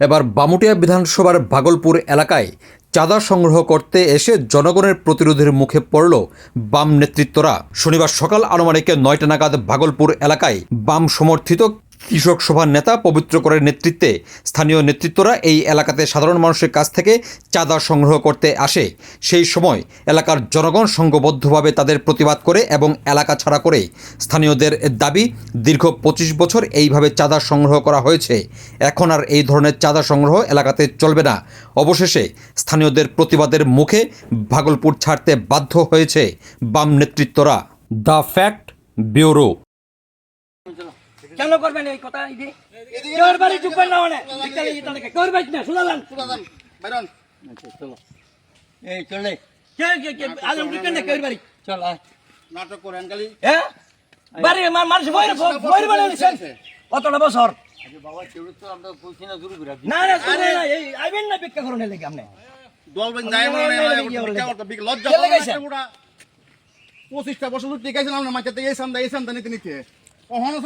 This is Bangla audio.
এবার বামুটিয়া বিধানসভার ভাগলপুর এলাকায় চাঁদা সংগ্রহ করতে এসে জনগণের প্রতিরোধের মুখে পড়ল বাম নেতৃত্বরা। শনিবার সকাল আনুমানিক নয়টা নাগাদ ভাগলপুর এলাকায় বাম সমর্থিত কৃষক সভার নেতা পবিত্র করের নেতৃত্বে স্থানীয় নেতৃত্বরা এই এলাকাতে সাধারণ মানুষের কাছ থেকে চাঁদা সংগ্রহ করতে আসে। সেই সময় এলাকার জনগণ সংঘবদ্ধভাবে তাদের প্রতিবাদ করে এবং এলাকা ছাড়া করে স্থানীয়দের দাবি, দীর্ঘ পঁচিশ বছর এইভাবে চাঁদা সংগ্রহ করা হয়েছে। এখন আর এই ধরনের চাঁদা সংগ্রহ এলাকাতে চলবে না। অবশেষে স্থানীয়দের প্রতিবাদের মুখে ভাগলপুর ছাড়তে বাধ্য হয়েছে বাম নেতৃত্বরা। দ্য ফ্যাক্ট ব্যুরো কেন করবেন এই কথা? এই যে কেউর বাড়ি ঢুকবেন না মানে বিকালে এটা দেখে কেউর বাড়ি না শুনালাম বাইরন এই চলে কে কে কে আলম ঢুকেন না কেউর বাড়ি? চল আয়। নাটক করেন খালি। হ্যাঁ বাড়ি মা- মানুষ বই বই বাড়ি কতটা বছর? না না শুনে না এই আইবেন না ভিক্ষা করুন আপনি। মানে? পঁচিশটা বছর আছে না মাঝে এই সান্দা এই সান্দা নিতে নিতে। কখনো